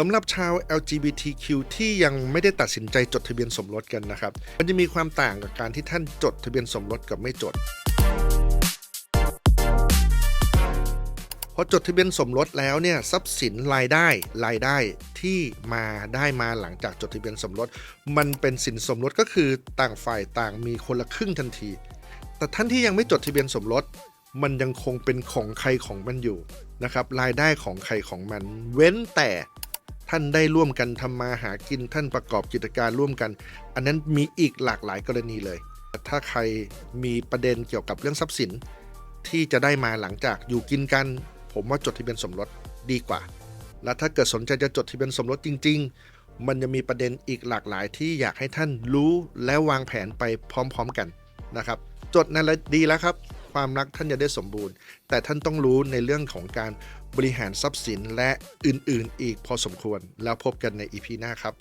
สำหรับชาว LGBTQ ที่ยังไม่ได้ตัดสินใจจดทะเบียนสมรสกันนะครับ มันจะมีความต่างกับการที่ท่านจดทะเบียนสมรสกับไม่จดพอจดทะเบียนสมรสแล้วเนี่ยทรัพย์สินรายได้รายได้ที่มาได้มาหลังจากจดทะเบียนสมรส มันเป็นสินสมรสก็คือต่างฝ่ายต่างมีคนละครึ่งทันที แต่ท่านที่ยังไม่จดทะเบียนสมรส มันยังคงเป็นของใครของมันอยู่นะครับรายได้ของใครของมัน เว้นแต่ ท่านได้ร่วมกันทำมาหากินท่านประกอบกิจการร่วมกัน อันนั้นมีอีกหลากหลายกรณีเลย ถ้าใครมีประเด็นเกี่ยวกับเรื่องทรัพย์สิน ที่จะได้มาหลังจากอยู่กินกัน ผมว่าจดทะเบียนสมรสดีกว่า และถ้าเกิดสนใจจะจดทะเบียนสมรสจริง ๆ มันจะมีประเด็นอีกหลากหลายที่อยากให้ท่านรู้และวางแผนไปพร้อม ๆ กันนะครับ จดนั่นแหละดีแล้วครับ ความรักท่านจะได้สมบูรณ์ แต่ท่านต้องรู้ในเรื่องของการบริหารทรัพย์สินและอื่นๆ อีกพอสมควร แล้วพบกันในอีพีหน้าครับ